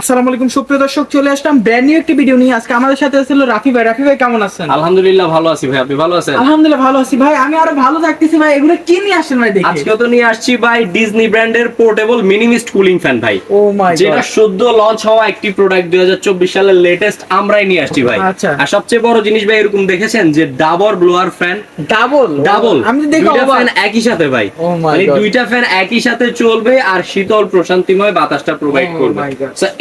আসসালামু আলাইকুম সুপ্রিয় দর্শক চলে আসলাম ব্র্যান্ড নিউ একটি ভিডিও নিয়ে। আজকে আমাদের সাথে ছিল রাফি ভাই। রাফি ভাই কেমন আছেন? আলহামদুলিল্লাহ ভালো আছি ভাই। আপনি ভালো আছেন? আলহামদুলিল্লাহ ভালো আছি ভাই। আমি আরও ভালো থাকতেছি ভাই। এগুলো কি নিয়ে আসছেন ভাই দেখি? আজকে তো নিয়ে আসছি ভাই ডিজনি ব্র্যান্ডের পোর্টেবল মিনিমিস্ট কুলিং ফ্যান ভাই। ও মাই যেটা সদ্য লঞ্চ হওয়া একটি প্রোডাক্ট দুই সালের লেটেস্ট আমরাই নিয়ে আসছি ভাই। আচ্ছা। আর সবচেয়ে বড় জিনিস ভাই এরকম দেখেছেন যে double blower fan double double আমি দেখে দুইটা ফ্যান একই সাথে ভাই। Oh মানে. দুইটা ফ্যান একই সাথে চলবে আর শীতল প্রশান্তিময় বাতাসটা প্রোভাইড Oh করবে।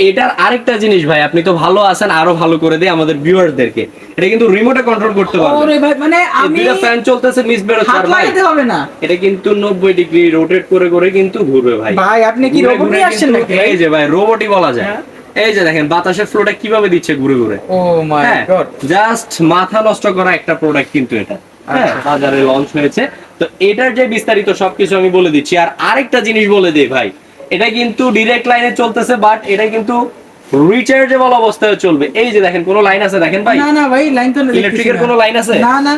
এটার আরেকটা জিনিস ভাই আপনি তো ভালো আছেন আরও ভালো করে দেয় আমাদের ভিউয়ারদেরকে এটা কিন্তু রিমোটে কন্ট্রোল করতে পারবেন। ওরে ভাই মানে আমি দুইটা ফ্যান চলতেছে মিস বেরোচ্ছে হাত ভাই। লাগাতে হবে না। এটা কিন্তু নব্বই ডিগ্রি রোটেট করে করে কিন্তু ঘুরবে ভাই। ভাই আপনি কি রোবট নিয়ে আসছেন নাকি? এই যে ভাই রোবটই বলা যায়। হ্যাঁ। এই যে দেখেন বাতাসের ফ্লোটা কীভাবে দিচ্ছে ঘুরে ঘুরে। ও মাই হ্যাঁ গড জাস্ট মাথা নষ্ট করা একটা প্রোডাক্ট কিন্তু এটা। হ্যাঁ আচ্ছা। বাজারে লঞ্চ হয়েছে। তো এটার যে বিস্তারিত সবকিছু আমি বলে দিচ্ছি। আর আরেকটা জিনিস বলে দিই ভাই এটা কিন্তু ডিরেক্ট লাইনে চলতেছে বাট এটা কিন্তু রিচার্জেবল অবস্থায় চলবে। এই যে দেখেন কোনো লাইন আছে দেখেন ভাই? না না ভাই লাইন তো ইলেকট্রিকের কোনো লাইন আছে? না না।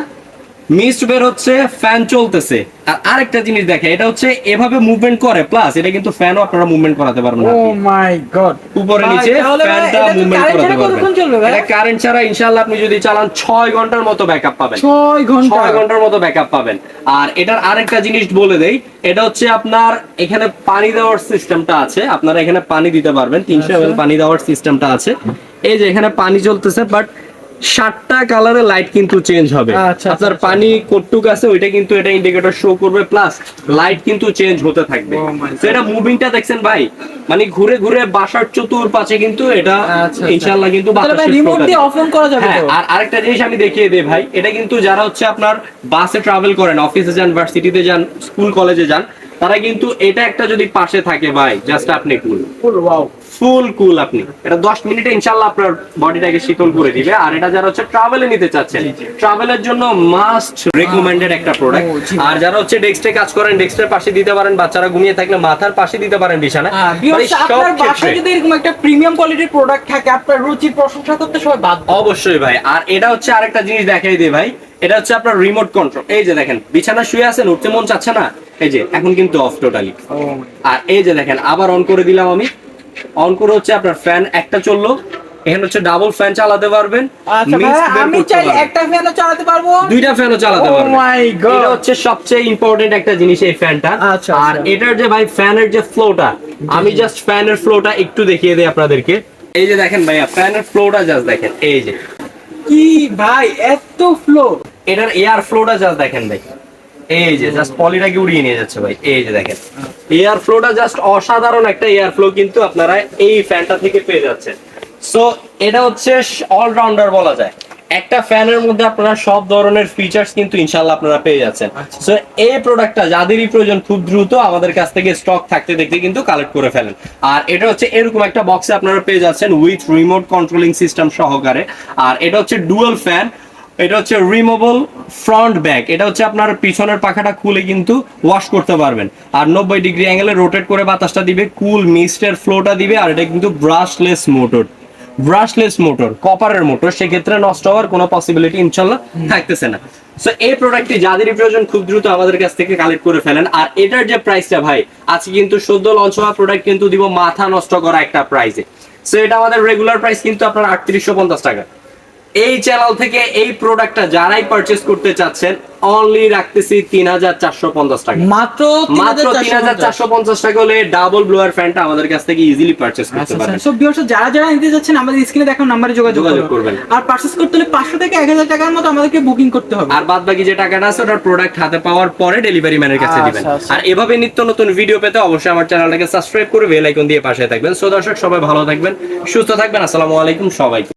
মিস্ট বের হচ্ছে ফ্যান চলতেছে। আর আরেকটা জিনিস দেখে এটা হচ্ছে এভাবে মুভমেন্ট করে প্লাস এটা কিন্তু ফ্যানও আপনারা মুভমেন্ট করাতে পারবেন ও মাই গড উপরে নিচে ফ্যানটা মুভমেন্ট করাতে পারবেন? এটা কারেন্ট ছাড়া ইনশাআল্লাহ আপনি যদি চালান 6 ঘণ্টার মতো ব্যাকআপ পাবেন। ছয় ঘণ্টা। ছয় ঘণ্টার মতো ব্যাকআপ পাবেন। আর এটার আরেকটা জিনিস বলে দেই এটা হচ্ছে আপনার এখানে পানি দেওয়ার সিস্টেমটা আছে আপনারা এখানে পানি দিতে পারবেন তিনশো আচ্ছা। এমএল পানি দেওয়ার সিস্টেমটা আছে। এই যে এখানে পানি চলতেছে বাট সাতটা কালারের লাইট কিন্তু চেঞ্জ হবে। আচ্ছা, আপনার আচ্ছা, পানি কটুক আছে ওইটা কিন্তু এটা ইন্ডিকেটর শো করবে প্লাস লাইট কিন্তু চেঞ্জ হতে থাকবে। Oh এটা মুভিংটা দেখছেন ভাই? মানে ঘুরে ঘুরে বাসার চতুর পাশে কিন্তু এটা আচ্ছা, ইনশাআল্লাহ কিন্তু রিমোট দিয়ে অফ অন করা যাবে হ্যাঁ আর আরেকটা জিনিস আমি দেখিয়ে দিই ভাই এটা কিন্তু যারা হচ্ছে আপনার বাসে ট্রাভেল করেন অফিসে যান ভার্সিটিতে যান স্কুল কলেজে যান তারা কিন্তু এটা একটা যদি পাশে থাকে ভাই জাস্ট আপনি কুল ফুল ওয়াও ফুল কুল আপনি। এটা 10 মিনিটে ইনশাল্লাহ আপনার বডিটাকে শীতল করে দিবে। আর এটা যারা হচ্ছে ট্রাভেলে নিতে চাচ্ছেন ট্রাভেলের জন্য মাস্ট রেকমেন্ডেড একটা প্রোডাক্ট আর যারা হচ্ছে ডেস্কে কাজ করেন ডেস্কের পাশে দিতে পারেন বাচ্চারা ঘুমিয়ে থাকলে মাথার পাশে দিতে পারেন বিছানা। হ্যাঁ, মানে আপনার বাসায় যদি এরকম একটা প্রিমিয়াম কোয়ালিটির প্রোডাক্ট থাকে আপনার রুচির প্রশংসা করতে সবাই বাধ্য। অবশ্যই ভাই। আর এটা হচ্ছে আরেকটা জিনিস দেখাই দিই ভাই। এটা হচ্ছে আপনার রিমোট কন্ট্রোল এই যে দেখেন বিছানা শুয়ে আছেন উঠতে মন চাচ্ছে না? এই যে এখন কিন্তু অফ টোটালি আর এই যে দেখেন আবার অন করে দিলাম আমি। অন করে হচ্ছে আপনার ফ্যান একটা চলল। এখানে হচ্ছে ডাবল ফ্যান চালাতে পারবেন আচ্ছা আমি পারবেন। একটা ফ্যানও চালাতে পারব? দুইটা ফ্যানও চালাতে Oh পারবেন। my God. এটা হচ্ছে সবচেয়ে ইম্পর্টেন্ট একটা জিনিস এই ফ্যানটা আচ্ছা, আর আচ্ছা। এটার যে ভাই ফ্যানের যে ফ্লোটা আমি জাস্ট ফ্যানের ফ্লোটা একটু দেখিয়ে দিই আপনাদেরকে। এই যে দেখেন ভাইয়া ফ্যানের ফ্লোটা জাস্ট দেখেন এই যে। কি ভাই এত ফ্লো এটার এয়ার ফ্লোটা জাস্ট দেখেন ভাই। এই যে জাস্ট পলিটাকে উড়িয়ে নিয়ে যাচ্ছে ভাই এই যে দেখেন। এয়ার ফ্লোটা জাস্ট অসাধারণ একটা এয়ার ফ্লো কিন্তু আপনারা এই ফ্যানটা থেকে পেয়ে যাচ্ছেন। সো এটা হচ্ছে অলরাউন্ডার বলা যায়। একটা ফ্যানের মধ্যে আপনারা সব ধরনের ফিচার্স কিন্তু ইনশাল্লাহ আপনারা পেয়ে যাচ্ছেন। আচ্ছা। সো এই প্রোডাক্টটা যাদেরই প্রয়োজন খুব দ্রুত আমাদের কাছ থেকে স্টক থাকতে দেখতে কিন্তু কালেক্ট করে ফেলেন। আর এটা হচ্ছে এরকম একটা বক্সে আপনারা পেয়ে যাচ্ছেন উইথ রিমোট কন্ট্রোলিং সিস্টেম সহকারে। আর এটা হচ্ছে ডুয়াল ফ্যান এটা হচ্ছে রিমুভেবল ফ্রন্ট ব্যাক এটা হচ্ছে আপনার পিছনের পাখাটা খুলে কিন্তু ওয়াশ করতে পারবেন। আর নব্বই ডিগ্রি অ্যাঙ্গেলে রোটেট করে বাতাসটা দিবে কুল মিস্টের ফ্লোটা দিবে, আর এটা কিন্তু ব্রাশলেস মোটর ব্রাশলেস মোটর কপারের মোটর সেক্ষেত্রে নষ্ট হওয়ার কোনো পসিবিলিটি ইনশাল্লাহ থাকতেছে না। সো এই প্রোডাক্টটি যাদেরই প্রয়োজন, খুব দ্রুত আমাদের কাছ থেকে কালেক্ট করে ফেলেন। আর এটার যে প্রাইসটা ভাই, আজকে কিন্তু সদ্য লঞ্চ হওয়া প্রোডাক্ট কিন্তু দিব মাথা নষ্ট করা একটা প্রাইসে সো এটা আমাদের রেগুলার প্রাইস কিন্তু আপনার আটত্রিশশো পঞ্চাশ টাকা। এই চ্যানেল থেকে এই প্রোডাক্টটা যারাই পারচেস করতে চাচ্ছেন অনলি রাখতেছি তিন হাজার চারশো পঞ্চাশ টাকা। মাত্র মাত্র তিন হাজার চারশো পঞ্চাশ। টাকা হলে ডাবল ব্লোয়ার ফ্যানটা আমাদের কাছ থেকে ইজিলি পারচেস করতে পারবেন। সো ভিউয়ার্স যারা যারা নিতে যাচ্ছেন আমাদের স্ক্রিনে দেখানো নাম্বারে যোগাযোগ যোগাযোগ করবেন। আর পারচেজ করতে হলে 500 থেকে 1000 টাকার মতো আমাদেরকে বুকিং করতে হবে। আর বাদ বাকি যে টাকাটা আছে ওটার প্রোডাক্ট হাতে পাওয়ার পরে ডেলিভারি ম্যানের কাছে আচ্ছা, দিবেন। আচ্ছা। আর এভাবে নিত্য নতুন ভিডিও পেতে অবশ্যই আমার চ্যানেলটাকে সাবস্ক্রাইব করে বেল আইকন দিয়ে পাশে থাকবেন। সো দর্শক সবাই ভালো থাকবেন সুস্থ থাকবেন। আসসালামু আলাইকুম সবাইকে।